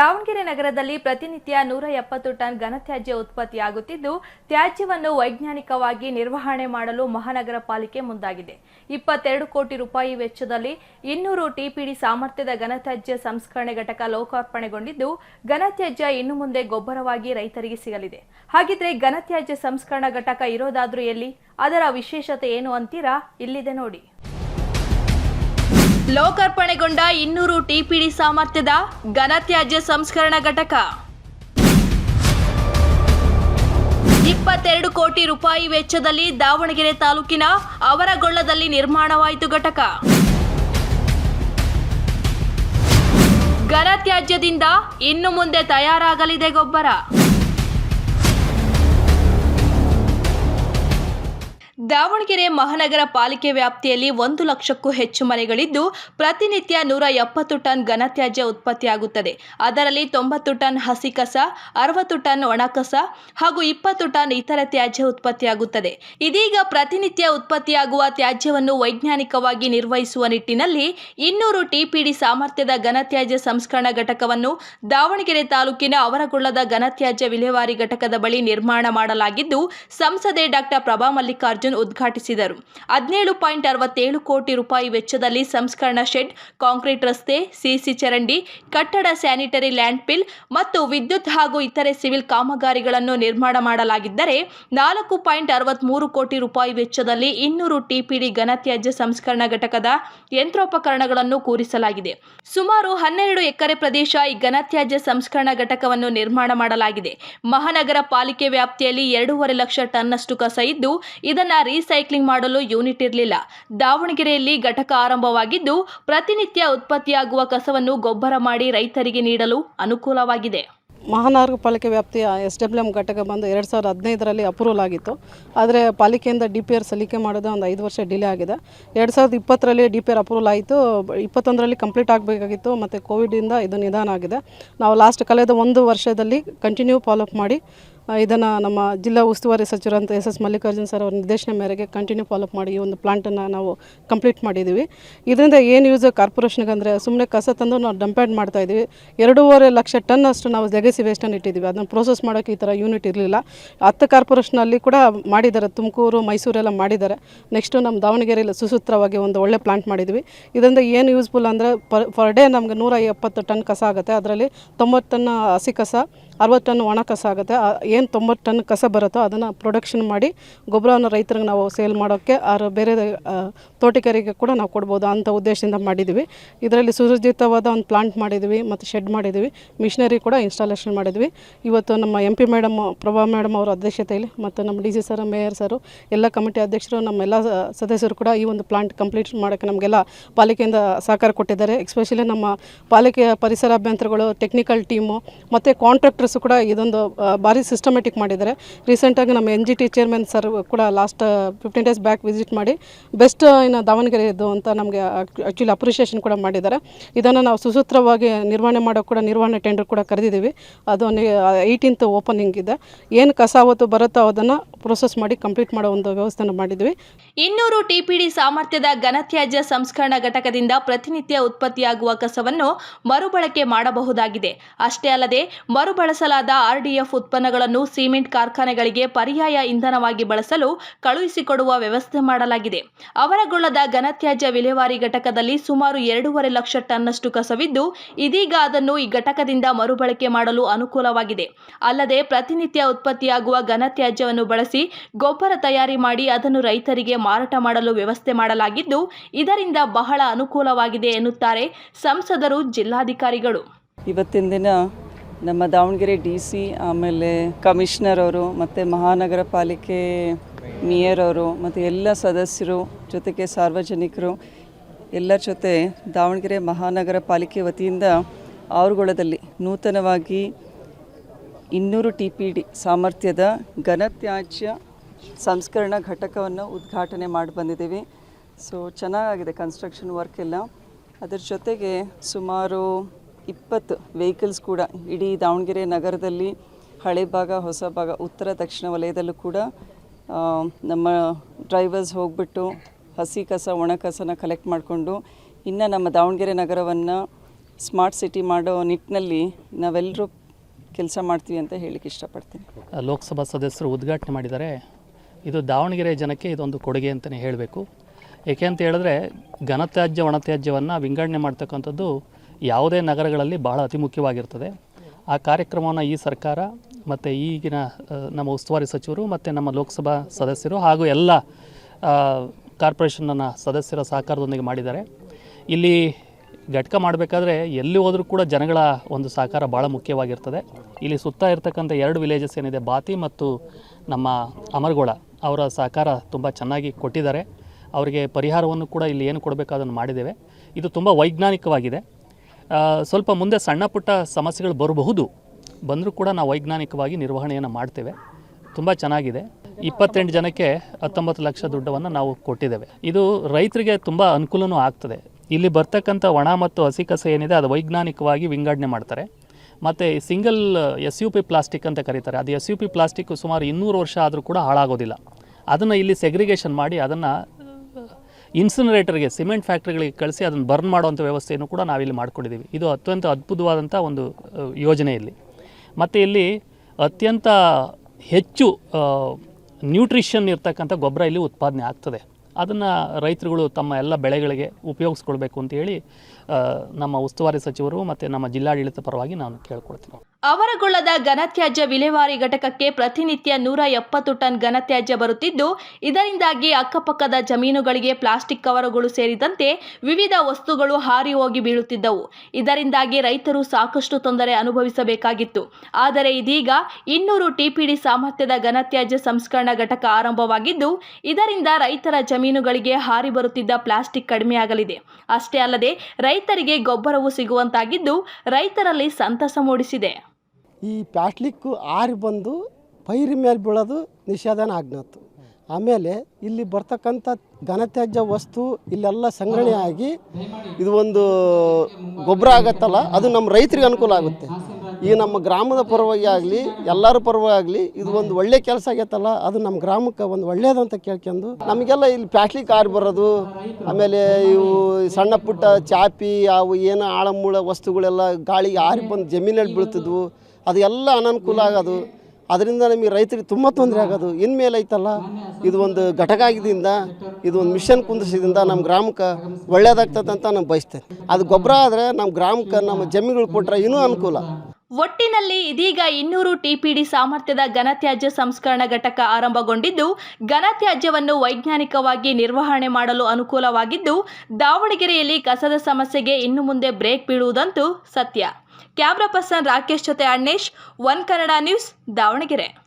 ದಾವಣಗೆರೆ ನಗರದಲ್ಲಿ ಪ್ರತಿನಿತ್ಯ ನೂರ ಎಪ್ಪತ್ತು ಟನ್ ಘನತ್ಯಾಜ್ಯ ಉತ್ಪತ್ತಿಯಾಗುತ್ತಿದ್ದು, ತ್ಯಾಜ್ಯವನ್ನು ವೈಜ್ಞಾನಿಕವಾಗಿ ನಿರ್ವಹಣೆ ಮಾಡಲು ಮಹಾನಗರ ಪಾಲಿಕೆ ಮುಂದಾಗಿದೆ. ಇಪ್ಪತ್ತೆರಡು ಕೋಟಿ ರೂಪಾಯಿ ವೆಚ್ಚದಲ್ಲಿ ಇನ್ನೂರು ಟಿಪಿಡಿ ಸಾಮರ್ಥ್ಯದ ಘನತ್ಯಾಜ್ಯ ಸಂಸ್ಕರಣೆ ಘಟಕ ಲೋಕಾರ್ಪಣೆಗೊಂಡಿದ್ದು, ಘನತ್ಯಾಜ್ಯ ಇನ್ನು ಮುಂದೆ ಗೊಬ್ಬರವಾಗಿ ರೈತರಿಗೆ ಸಿಗಲಿದೆ. ಹಾಗಿದ್ರೆ ಘನತ್ಯಾಜ್ಯ ಸಂಸ್ಕರಣಾ ಘಟಕ ಇರೋದಾದ್ರೂ ಎಲ್ಲಿ? ಅದರ ವಿಶೇಷತೆ ಏನು ಅಂತೀರಾ? ಇಲ್ಲಿದೆ ನೋಡಿ. ಲೋಕಾರ್ಪಣೆಗೊಂಡ ಇನ್ನೂರು ಟಿಪಿಡಿ ಸಾಮರ್ಥ್ಯದ ಘನತ್ಯಾಜ್ಯ ಸಂಸ್ಕರಣಾ ಘಟಕ. ಇಪ್ಪತ್ತೆರಡು ಕೋಟಿ ರೂಪಾಯಿ ವೆಚ್ಚದಲ್ಲಿ ದಾವಣಗೆರೆ ತಾಲೂಕಿನ ಅವರಗೊಳ್ಳದಲ್ಲಿ ನಿರ್ಮಾಣವಾಯಿತು ಘಟಕ. ಘನತ್ಯಾಜ್ಯದಿಂದ ಇನ್ನು ಮುಂದೆ ತಯಾರಾಗಲಿದೆ ಗೊಬ್ಬರ. ದಾವಣಗೆರೆ ಮಹಾನಗರ ಪಾಲಿಕೆ ವ್ಯಾಪ್ತಿಯಲ್ಲಿ ಒಂದು ಲಕ್ಷಕ್ಕೂ ಹೆಚ್ಚು ಮನೆಗಳಿದ್ದು ಪ್ರತಿನಿತ್ಯ ನೂರ ಎಪ್ಪತ್ತು ಟನ್ ಘನತ್ಯಾಜ್ಯ ಉತ್ಪತ್ತಿಯಾಗುತ್ತದೆ. ಅದರಲ್ಲಿ ತೊಂಬತ್ತು ಟನ್ ಹಸಿ ಕಸ, ಅರವತ್ತು ಟನ್ ಒಣಕಸ ಹಾಗೂ ಇಪ್ಪತ್ತು ಟನ್ ಇತರ ತ್ಯಾಜ್ಯ ಉತ್ಪತ್ತಿಯಾಗುತ್ತದೆ. ಇದೀಗ ಪ್ರತಿನಿತ್ಯ ಉತ್ಪತ್ತಿಯಾಗುವ ತ್ಯಾಜ್ಯವನ್ನು ವೈಜ್ಞಾನಿಕವಾಗಿ ನಿರ್ವಹಿಸುವ ನಿಟ್ಟಿನಲ್ಲಿ ಇನ್ನೂರು ಟಿಪಿಡಿ ಸಾಮರ್ಥ್ಯದ ಘನತ್ಯಾಜ್ಯ ಸಂಸ್ಕರಣಾ ಘಟಕವನ್ನು ದಾವಣಗೆರೆ ತಾಲೂಕಿನ ಅವರಗೊಳ್ಳದ ಘನತ್ಯಾಜ್ಯ ವಿಲೇವಾರಿ ಘಟಕದ ಬಳಿ ನಿರ್ಮಾಣ ಮಾಡಲಾಗಿದ್ದು, ಸಂಸದೆ ಡಾಕ್ಟರ್ ಪ್ರಭಾ ಮಲ್ಲಿಕಾರ್ಜುನ್ ಉದ್ಘಾಟಿಸಿದರು. ಹದಿನೇಳು ಪಾಯಿಂಟ್ ಅರವತ್ತೇಳು ಕೋಟಿ ರೂಪಾಯಿ ವೆಚ್ಚದಲ್ಲಿ ಸಂಸ್ಕರಣಾ ಶೆಡ್, ಕಾಂಕ್ರೀಟ್ ರಸ್ತೆ, ಸಿಸಿ ಚರಂಡಿ, ಕಟ್ಟಡ, ಸ್ಯಾನಿಟರಿ ಲ್ಯಾಂಡ್ ಪಿಲ್ ಮತ್ತು ವಿದ್ಯುತ್ ಹಾಗೂ ಇತರೆ ಸಿವಿಲ್ ಕಾಮಗಾರಿಗಳನ್ನು ನಿರ್ಮಾಣ ಮಾಡಲಾಗಿದ್ದರೆ ನಾಲ್ಕು ಪಾಯಿಂಟ್ ಅರವತ್ಮೂರು ಕೋಟಿ ರೂಪಾಯಿ ವೆಚ್ಚದಲ್ಲಿ ಇನ್ನೂರು ಟಿಪಿಡಿ ಘನತ್ಯಾಜ್ಯ ಸಂಸ್ಕರಣಾ ಘಟಕದ ಯಂತ್ರೋಪಕರಣಗಳನ್ನು ಕೂರಿಸಲಾಗಿದೆ. ಸುಮಾರು ಹನ್ನೆರಡು ಎಕರೆ ಪ್ರದೇಶ ಈ ಘನತ್ಯಾಜ್ಯ ಸಂಸ್ಕರಣಾ ಘಟಕವನ್ನು ನಿರ್ಮಾಣ ಮಾಡಲಾಗಿದೆ. ಮಹಾನಗರ ಪಾಲಿಕೆ ವ್ಯಾಪ್ತಿಯಲ್ಲಿ ಎರಡೂವರೆ ಲಕ್ಷ ಟನ್ನಷ್ಟು ಕಸ ಇದ್ದು, ಇದನ್ನ ರೀಸೈಕ್ಲಿಂಗ್ ಮಾಡಲು ಯೂನಿಟ್ ಇರಲಿಲ್ಲ. ದಾವಣಗೆರೆಯಲ್ಲಿ ಘಟಕ ಆರಂಭವಾಗಿದ್ದು, ಪ್ರತಿನಿತ್ಯ ಉತ್ಪತ್ತಿಯಾಗುವ ಕಸವನ್ನು ಗೊಬ್ಬರ ಮಾಡಿ ರೈತರಿಗೆ ನೀಡಲು ಅನುಕೂಲವಾಗಿದೆ. ಮಹಾನಗರ ಪಾಲಿಕೆ ವ್ಯಾಪ್ತಿಯ ಎಸ್ ಡಬ್ಲ್ಯೂ ಎಂ ಘಟಕ ಬಂದು ಎರಡು ಸಾವಿರದ ಹದಿನೈದರಲ್ಲಿ ಅಪ್ರೂವಲ್ ಆಗಿತ್ತು. ಆದರೆ ಪಾಲಿಕೆಯಿಂದ ಡಿ ಪಿ ಆರ್ ಸಲ್ಲಿಕೆ ಮಾಡೋದು ಒಂದು ಐದು ವರ್ಷ ಡಿಲೇ ಆಗಿದೆ. ಎರಡು ಸಾವಿರದ ಇಪ್ಪತ್ತರಲ್ಲಿ ಡಿ ಪಿ ಆರ್ ಅಪ್ರೂವಲ್ ಆಯಿತು. ಇಪ್ಪತ್ತೊಂದರಲ್ಲಿ ಕಂಪ್ಲೀಟ್ ಆಗಬೇಕಾಗಿತ್ತು ಮತ್ತು ಕೋವಿಡಿಂದ ಇದು ನಿಧಾನ ಆಗಿದೆ. ನಾವು ಲಾಸ್ಟ್ ಕಳೆದ ಒಂದು ವರ್ಷದಲ್ಲಿ ಕಂಟಿನ್ಯೂ ಫಾಲೋಅಪ್ ಮಾಡಿ ಇದನ್ನು ನಮ್ಮ ಜಿಲ್ಲಾ ಉಸ್ತುವಾರಿ ಸಚಿವರಂತ ಎಸ್ ಎಸ್ ಮಲ್ಲಿಕಾರ್ಜುನ್ ಸರ್ ಅವರ ನಿರ್ದೇಶನ ಮೇರೆಗೆ ಕಂಟಿನ್ಯೂ ಫಾಲೋಅಪ್ ಮಾಡಿ ಈ ಒಂದು ಪ್ಲಾಂಟನ್ನು ನಾವು ಕಂಪ್ಲೀಟ್ ಮಾಡಿದ್ದೀವಿ ಇದರಿಂದ ಏನು ಯೂಸ್ ಕಾರ್ಪೊರೇಷನ್ಗೆ ಅಂದರೆ ಸುಮ್ಮನೆ ಕಸ ತಂದು ನಾವು ಡಂಪ್ಯಾಡ್ ಮಾಡ್ತಾ ಇದ್ದೀವಿ ಎರಡೂವರೆ ಲಕ್ಷ ಟನ್ ಅಷ್ಟು ನಾವು ಜಗಸಿ ವೇಸ್ಟನ್ನು ಇಟ್ಟಿದ್ದೀವಿ ಅದನ್ನು ಪ್ರೋಸೆಸ್ ಮಾಡೋಕ್ಕೆ ಈ ಥರ ಯೂನಿಟ್ ಇರಲಿಲ್ಲ. ಹತ್ತು ಕಾರ್ಪೊರೇಷನಲ್ಲಿ ಕೂಡ ಮಾಡಿದ್ದಾರೆ. ತುಮಕೂರು ಮೈಸೂರೆಲ್ಲ ಮಾಡಿದ್ದಾರೆ. ನೆಕ್ಸ್ಟು ನಮ್ಮ ದಾವಣಗೆರೆಯಲ್ಲಿ ಸುಸೂತ್ರವಾಗಿ ಒಂದು ಒಳ್ಳೆ ಪ್ಲಾಂಟ್ ಮಾಡಿದ್ವಿ. ಇದರಿಂದ ಏನು ಯೂಸ್ಫುಲ್ ಅಂದರೆ ಪರ್ ಪರ್ ಡೇ ನಮಗೆ ನೂರ ಎಪ್ಪತ್ತು ಟನ್ ಕಸ ಆಗುತ್ತೆ. ಅದರಲ್ಲಿ ತೊಂಬತ್ತು ಟನ್ ಹಸಿ ಕಸ, ಅರವತ್ತು ಟನ್ ಒಣ ಕಸ ಆಗುತ್ತೆ. ಏನು ತೊಂಬತ್ತು ಟನ್ ಕಸ ಬರುತ್ತೋ ಅದನ್ನು ಪ್ರೊಡಕ್ಷನ್ ಮಾಡಿ ಗೊಬ್ಬರವನ್ನು ರೈತರಿಗೆ ನಾವು ಸೇಲ್ ಮಾಡೋಕ್ಕೆ ಆರು ಬೇರೆ ತೋಟಗಾರಿಕೆ ಕೂಡ ನಾವು ಕೊಡ್ಬೋದು ಅಂಥ ಉದ್ದೇಶದಿಂದ ಮಾಡಿದ್ವಿ. ಇದರಲ್ಲಿ ಸುಸಜ್ಜಿತವಾದ ಒಂದು ಪ್ಲಾಂಟ್ ಮಾಡಿದ್ವಿ, ಮತ್ತು ಶೆಡ್ ಮಾಡಿದ್ವಿ ಮಿಷಿನರಿ ಕೂಡ ಇನ್ಸ್ಟಾಲೇಷನ್ ಮಾಡಿದ್ವಿ. ಇವತ್ತು ನಮ್ಮ M P madam Prabha madam ಅವರ ಅಧ್ಯಕ್ಷತೆಯಲ್ಲಿ ಮತ್ತು ನಮ್ಮ D C sir mayor sir ಎಲ್ಲ ಕಮಿಟಿ ಅಧ್ಯಕ್ಷರು, ನಮ್ಮ ಎಲ್ಲ ಸದಸ್ಯರು ಕೂಡ ಈ ಒಂದು ಪ್ಲಾಂಟ್ ಕಂಪ್ಲೀಟ್ ಮಾಡೋಕ್ಕೆ ನಮಗೆಲ್ಲ ಪಾಲಿಕೆಯಿಂದ ಸಹಕಾರ ಕೊಟ್ಟಿದ್ದಾರೆ. ಎಕ್ಸ್ಪೆಷಲಿ ನಮ್ಮ ಪಾಲಿಕೆಯ ಪರಿಸರ ಅಭ್ಯಂತರಗಳು ಟೆಕ್ನಿಕಲ್ ಟೀಮು ಮತ್ತು ಕಾಂಟ್ರಾಕ್ಟರ್ಸ್ ಕೂಡ ಇದೊಂದು ಭಾರಿ ಭಾರಿ ಸಿಸ್ಟಮೆಟಿಕ್ ಮಾಡಿದ್ದಾರೆ. ರೀಸೆಂಟಾಗಿ ನಮ್ಮ N G T chairman sir ಕೂಡ last fifteen days back visit ಮಾಡಿ ಬೆಸ್ಟ್ ಇನ್ನು ದಾವಣಗೆರೆ ಅಂತ ನಮಗೆ ಆ್ಯಕ್ಚುಲಿ ಅಪ್ರಿಷಿಯೇಷನ್ ಕೂಡ ಮಾಡಿದ್ದಾರೆ. ಇದನ್ನು ನಾವು ಸುಸೂತ್ರವಾಗಿ ನಿರ್ವಹಣೆ ಮಾಡೋ ಕೂಡ, ನಿರ್ವಹಣೆ ಟೆಂಡರ್ ಕೂಡ ಕರೆದಿದ್ದೀವಿ. ಅದು ಏಯ್ಟೀನ್ತ್ ಓಪನಿಂಗ್ ಇದೆ. ಏನು ಕಸ ಅವತ್ತು ಬರುತ್ತೋ ಅದನ್ನು ಪ್ರೊಸೆಸ್ ಮಾಡಿ ಕಂಪ್ಲೀಟ್ ಮಾಡೋ ಒಂದು ವ್ಯವಸ್ಥೆನ ಮಾಡಿದ್ವಿ. ಇನ್ನೂರು ಟಿಪಿಡಿ ಸಾಮರ್ಥ್ಯದ ಘನತ್ಯಾಜ್ಯ ಸಂಸ್ಕರಣಾ ಘಟಕದಿಂದ ಪ್ರತಿನಿತ್ಯ ಉತ್ಪತ್ತಿಯಾಗುವ ಕಸವನ್ನು ಮರುಬಳಕೆ ಮಾಡಬಹುದಾಗಿದೆ. ಅಷ್ಟೇ ಅಲ್ಲದೆ, ಮರುಬಳಸಲಾದ ಆರ್ಡಿಎಫ್ ಉತ್ಪನ್ನಗಳನ್ನು ಸಿಮೆಂಟ್ ಕಾರ್ಖಾನೆಗಳಿಗೆ ಪರ್ಯಾಯ ಇಂಧನವಾಗಿ ಬಳಸಲು ಕಳುಹಿಸಿಕೊಡುವ ವ್ಯವಸ್ಥೆ ಮಾಡಲಾಗಿದೆ. ಅವರಗೊಳ್ಳದ ಘನತ್ಯಾಜ್ಯ ವಿಲೇವಾರಿ ಘಟಕದಲ್ಲಿ ಸುಮಾರು ಎರಡೂವರೆ ಲಕ್ಷ ಟನ್ನಷ್ಟು ಕಸವಿದ್ದು, ಇದೀಗ ಅದನ್ನು ಈ ಘಟಕದಿಂದ ಮರುಬಳಕೆ ಮಾಡಲು ಅನುಕೂಲವಾಗಿದೆ. ಅಲ್ಲದೆ, ಪ್ರತಿನಿತ್ಯ ಉತ್ಪತ್ತಿಯಾಗುವ ಘನತ್ಯಾಜ್ಯವನ್ನು ಬಳಸಿ ಗೊಬ್ಬರ ತಯಾರಿ ಮಾಡಿ ಅದನ್ನು ರೈತರಿಗೆ ಮಾರಾಟ ಮಾಡಲು ವ್ಯವಸ್ಥೆ ಮಾಡಲಾಗಿದ್ದು, ಇದರಿಂದ ಬಹಳ ಅನುಕೂಲವಾಗಿದೆ ಎನ್ನುತ್ತಾರೆ ಸಂಸದರು ಜಿಲ್ಲಾಧಿಕಾರಿಗಳು. ಇವತ್ತಿನ ದಿನ ನಮ್ಮ ದಾವಣಗೆರೆ ಡಿ ಸಿ ಆಮೇಲೆ ಕಮಿಷನರ್ ಅವರು ಮತ್ತು ಮಹಾನಗರ ಪಾಲಿಕೆ ಮೇಯರ್ ಅವರು ಮತ್ತು ಎಲ್ಲ ಸದಸ್ಯರು ಜೊತೆಗೆ ಸಾರ್ವಜನಿಕರು ಎಲ್ಲರ ಜೊತೆ ದಾವಣಗೆರೆ ಮಹಾನಗರ ಪಾಲಿಕೆ ವತಿಯಿಂದ ಆರುಗೊಳದಲ್ಲಿ ನೂತನವಾಗಿ ಇನ್ನೂರು ಟಿ ಪಿ ಡಿ ಸಾಮರ್ಥ್ಯದ ಘನತ್ಯಾಜ್ಯ ಸಂಸ್ಕರಣಾ ಘಟಕವನ್ನು ಉದ್ಘಾಟನೆ ಮಾಡಿ ಬಂದಿದ್ದೀವಿ. ಸೊ ಚೆನ್ನಾಗಿದೆ ಕನ್ಸ್ಟ್ರಕ್ಷನ್ ವರ್ಕ್ ಎಲ್ಲ. ಅದರ ಜೊತೆಗೆ ಸುಮಾರು ಇಪ್ಪತ್ತು ವೆಹಿಕಲ್ಸ್ ಕೂಡ ಇಡೀ ದಾವಣಗೆರೆ ನಗರದಲ್ಲಿ ಹಳೆ ಭಾಗ, ಹೊಸ ಭಾಗ, ಉತ್ತರ, ದಕ್ಷಿಣ ವಲಯದಲ್ಲೂ ಕೂಡ ನಮ್ಮ ಡ್ರೈವರ್ಸ್ ಹೋಗ್ಬಿಟ್ಟು ಹಸಿ ಕಸ, ಒಣ ಕಸನ ಕಲೆಕ್ಟ್ ಮಾಡಿಕೊಂಡು ಇನ್ನು ನಮ್ಮ ದಾವಣಗೆರೆ ನಗರವನ್ನು ಸ್ಮಾರ್ಟ್ ಸಿಟಿ ಮಾಡೋ ನಿಟ್ಟಿನಲ್ಲಿ ನಾವೆಲ್ಲರೂ ಕೆಲಸ ಮಾಡ್ತೀವಿ ಅಂತ ಹೇಳಿಕ್ಕೆ ಇಷ್ಟಪಡ್ತೀನಿ. ಲೋಕಸಭಾ ಸದಸ್ಯರು ಉದ್ಘಾಟನೆ ಮಾಡಿದರೆ ಇದು ದಾವಣಗೆರೆ ಜನಕ್ಕೆ ಇದೊಂದು ಕೊಡುಗೆ ಅಂತಲೇ ಹೇಳಬೇಕು. ಏಕೆ ಅಂತ ಹೇಳಿದ್ರೆ ಘನತ್ಯಾಜ್ಯ, ಒಣತ್ಯಾಜ್ಯವನ್ನು ವಿಂಗಡಣೆ ಮಾಡ್ತಕ್ಕಂಥದ್ದು ಯಾವುದೇ ನಗರಗಳಲ್ಲಿ ಬಹಳ ಅತಿ ಮುಖ್ಯವಾಗಿರ್ತದೆ. ಆ ಕಾರ್ಯಕ್ರಮವನ್ನು ಈ ಸರ್ಕಾರ ಮತ್ತು ಈಗಿನ ನಮ್ಮ ಉಸ್ತುವಾರಿ ಸಚಿವರು ಮತ್ತು ನಮ್ಮ ಲೋಕಸಭಾ ಸದಸ್ಯರು ಹಾಗೂ ಎಲ್ಲ ಕಾರ್ಪೊರೇಷನ್ನ ಸದಸ್ಯರ ಸಹಕಾರದೊಂದಿಗೆ ಮಾಡಿದ್ದಾರೆ. ಇಲ್ಲಿ ಘಟಕ ಮಾಡಬೇಕಾದ್ರೆ ಎಲ್ಲಿ ಹೋದರೂ ಕೂಡ ಜನಗಳ ಒಂದು ಸಹಕಾರ ಭಾಳ ಮುಖ್ಯವಾಗಿರ್ತದೆ. ಇಲ್ಲಿ ಸುತ್ತ ಇರತಕ್ಕಂಥ ಎರಡು ವಿಲೇಜಸ್ ಏನಿದೆ, ಬಾತಿ ಮತ್ತು ನಮ್ಮ ಅಮರಗೋಳ, ಅವರ ಸಹಕಾರ ತುಂಬ ಚೆನ್ನಾಗಿ ಕೊಟ್ಟಿದ್ದಾರೆ. ಅವರಿಗೆ ಪರಿಹಾರವನ್ನು ಕೂಡ ಇಲ್ಲಿ ಏನು ಕೊಡಬೇಕು ಅದನ್ನು ಮಾಡಿದ್ದೇವೆ. ಇದು ತುಂಬ ವೈಜ್ಞಾನಿಕವಾಗಿದೆ. ಸ್ವಲ್ಪ ಮುಂದೆ ಸಣ್ಣ ಪುಟ್ಟ ಸಮಸ್ಯೆಗಳು ಬರಬಹುದು. ಬಂದರೂ ಕೂಡ ನಾವು ವೈಜ್ಞಾನಿಕವಾಗಿ ನಿರ್ವಹಣೆಯನ್ನು ಮಾಡ್ತೇವೆ. ತುಂಬ ಚೆನ್ನಾಗಿದೆ. ಇಪ್ಪತ್ತೆಂಟು ಜನಕ್ಕೆ ಹತ್ತೊಂಬತ್ತು ಲಕ್ಷ ದುಡ್ಡವನ್ನು ನಾವು ಕೊಟ್ಟಿದ್ದೇವೆ. ಇದು ರೈತರಿಗೆ ತುಂಬ ಅನುಕೂಲನೂ ಆಗ್ತದೆ. ಇಲ್ಲಿ ಬರ್ತಕ್ಕಂಥ ಒಣ ಮತ್ತು ಹಸಿ ಕಸ ಏನಿದೆ, ಅದು ವೈಜ್ಞಾನಿಕವಾಗಿ ವಿಂಗಡಣೆ ಮಾಡ್ತಾರೆ. ಮತ್ತು single S U P plastic ಅಂತ ಕರೀತಾರೆ. ಅದು ಎಸ್ ಯು ಪಿ ಪ್ಲಾಸ್ಟಿಕ್ ಸುಮಾರು ಇನ್ನೂರು ವರ್ಷ ಆದರೂ ಕೂಡ ಹಾಳಾಗೋದಿಲ್ಲ. ಅದನ್ನು ಇಲ್ಲಿ ಸೆಗ್ರಿಗೇಷನ್ ಮಾಡಿ ಅದನ್ನು ಇನ್ಸಿನರೇಟರ್ಗೆ ಸಿಮೆಂಟ್ ಫ್ಯಾಕ್ಟ್ರಿಗಳಿಗೆ ಕಳಿಸಿ ಅದನ್ನು ಬರ್ನ್ ಮಾಡುವಂಥ ವ್ಯವಸ್ಥೆಯನ್ನು ಕೂಡ ನಾವಿಲ್ಲಿ ಮಾಡ್ಕೊಂಡಿದ್ದೀವಿ. ಇದು ಅತ್ಯಂತ ಅದ್ಭುತವಾದಂಥ ಒಂದು ಯೋಜನೆ ಇಲ್ಲಿ. ಮತ್ತು ಇಲ್ಲಿ ಅತ್ಯಂತ ಹೆಚ್ಚು ನ್ಯೂಟ್ರಿಷನ್ ಇರ್ತಕ್ಕಂಥ ಗೊಬ್ಬರ ಇಲ್ಲಿ ಉತ್ಪಾದನೆ ಆಗ್ತದೆ. ಅದನ್ನು ರೈತರುಗಳು ತಮ್ಮ ಎಲ್ಲ ಬೆಳೆಗಳಿಗೆ ಉಪಯೋಗಿಸ್ಕೊಳ್ಬೇಕು ಅಂತೇಳಿ ಹೇಳಿ ನಮ್ಮ ಉಸ್ತುವಾರಿ ಸಚಿವರು ಮತ್ತು ನಮ್ಮ ಜಿಲ್ಲಾಡಳಿತ ಪರವಾಗಿ ನಾನು ಕೇಳ್ಕೊಳ್ತೀನಿ. ಅವರಗೊಳ್ಳದ ಘನತ್ಯಾಜ್ಯ ವಿಲೇವಾರಿ ಘಟಕಕ್ಕೆ ಪ್ರತಿನಿತ್ಯ ನೂರ ಎಪ್ಪತ್ತು ಟನ್ ಘನತ್ಯಾಜ್ಯ ಬರುತ್ತಿದ್ದು, ಇದರಿಂದಾಗಿ ಅಕ್ಕಪಕ್ಕದ ಜಮೀನುಗಳಿಗೆ ಪ್ಲಾಸ್ಟಿಕ್ ಕವರುಗಳು ಸೇರಿದಂತೆ ವಿವಿಧ ವಸ್ತುಗಳು ಹಾರಿ ಹೋಗಿ ಬೀಳುತ್ತಿದ್ದವು. ಇದರಿಂದಾಗಿ ರೈತರು ಸಾಕಷ್ಟು ತೊಂದರೆ ಅನುಭವಿಸಬೇಕಾಗಿತ್ತು. ಆದರೆ ಇದೀಗ ಇನ್ನೂರು ಟಿಪಿಡಿ ಸಾಮರ್ಥ್ಯದ ಘನತ್ಯಾಜ್ಯ ಸಂಸ್ಕರಣಾ ಘಟಕ ಆರಂಭವಾಗಿದ್ದು, ಇದರಿಂದ ರೈತರ ಜಮೀನುಗಳಿಗೆ ಹಾರಿ ಬರುತ್ತಿದ್ದ ಪ್ಲಾಸ್ಟಿಕ್ ಕಡಿಮೆಯಾಗಲಿದೆ. ಅಷ್ಟೇ ಅಲ್ಲದೆ ರೈತರಿಗೆ ಗೊಬ್ಬರವು ಸಿಗುವಂತಾಗಿದ್ದು, ರೈತರಲ್ಲಿ ಸಂತಸ ಮೂಡಿಸಿದೆ. ಈ ಪ್ಯಾಟ್ಲಿಕ್ಕು ಆರಿ ಬಂದು ಪೈರಿ ಮೇಲೆ ಬೀಳೋದು ನಿಷೇಧನ ಆಗ್ನತ್ತು. ಆಮೇಲೆ ಇಲ್ಲಿ ಬರ್ತಕ್ಕಂಥ ಘನತ್ಯಾಜ್ಯ ವಸ್ತು ಇಲ್ಲೆಲ್ಲ ಸಂಗ್ರಹಣೆ ಆಗಿ ಇದು ಒಂದು ಗೊಬ್ಬರ ಆಗತ್ತಲ್ಲ, ಅದು ನಮ್ಮ ರೈತರಿಗೆ ಅನುಕೂಲ ಆಗುತ್ತೆ. ಈ ನಮ್ಮ ಗ್ರಾಮದ ಪರವಾಗಿ ಆಗಲಿ, ಎಲ್ಲರ ಪರವಾಗಿ ಆಗಲಿ ಇದು ಒಂದು ಒಳ್ಳೆ ಕೆಲಸ ಆಗೈತಲ್ಲ ಅದು ನಮ್ಮ ಗ್ರಾಮಕ್ಕೆ ಒಂದು ಒಳ್ಳೇದು ಅಂತ ಕೇಳ್ಕೊಂಡು ನಮಗೆಲ್ಲ ಇಲ್ಲಿ ಪ್ಯಾಟ್ಲಿ ಆರಿ ಬರೋದು, ಆಮೇಲೆ ಇವು ಸಣ್ಣ ಪುಟ್ಟ ಚಾಪಿ, ಅವು ಏನು ಆಳಮೂಳ ವಸ್ತುಗಳೆಲ್ಲ ಗಾಳಿಗೆ ಆರಿ ಬಂದು ಜಮೀನಲ್ಲಿ ಬೀಳ್ತಿದ್ವು. ಅದು ಎಲ್ಲ ಅನನುಕೂಲ ಆಗೋದು. ಅದರಿಂದ ನಮಗೆ ರೈತರಿಗೆ ತುಂಬ ತೊಂದರೆ ಆಗೋದು. ಇನ್ಮೇಲೆ ಐತಲ್ಲ, ಇದು ಒಂದು ಘಟಕ ಆಗಿದ್ದರಿಂದ ಇದು ಒಂದು ಮಿಷನ್ ಕುಂದಿಸಿದಿಂದ ನಮ್ಮ ಗ್ರಾಮಕ್ಕೆ ಒಳ್ಳೇದಾಗ್ತದೆ ಅಂತ ನಾನು ಬಯಸ್ತೇನೆ. ಅದು ಗೊಬ್ಬರ ಆದರೆ ನಮ್ಮ ಗ್ರಾಮಕ್ಕೆ ನಮ್ಮ ಜಮೀನುಗಳು ಕೊಟ್ಟರೆ ಇನ್ನೂ ಅನುಕೂಲ. ಒಟ್ಟಿನಲ್ಲಿ ಇದೀಗ ಇನ್ನೂರು ಟಿಪಿಡಿ ಸಾಮರ್ಥ್ಯದ ಘನತ್ಯಾಜ್ಯ ಸಂಸ್ಕರಣಾ ಘಟಕ ಆರಂಭಗೊಂಡಿದ್ದು, ಘನತ್ಯಾಜ್ಯವನ್ನು ವೈಜ್ಞಾನಿಕವಾಗಿ ನಿರ್ವಹಣೆ ಮಾಡಲು ಅನುಕೂಲವಾಗಿದ್ದು, ದಾವಣಗೆರೆಯಲ್ಲಿ ಕಸದ ಸಮಸ್ಯೆಗೆ ಇನ್ನು ಮುಂದೆ ಬ್ರೇಕ್ ಬೀಳುವುದಂತೂ ಸತ್ಯ. ಕ್ಯಾಮ್ರಾ ಪರ್ಸನ್ ರಾಕೇಶ್ ಜೊತೆ ಅಣ್ಣೇಶ್ ಒನ್ ಕನ್ನಡ ನ್ಯೂಸ್ ದಾವಣಗೆರೆ.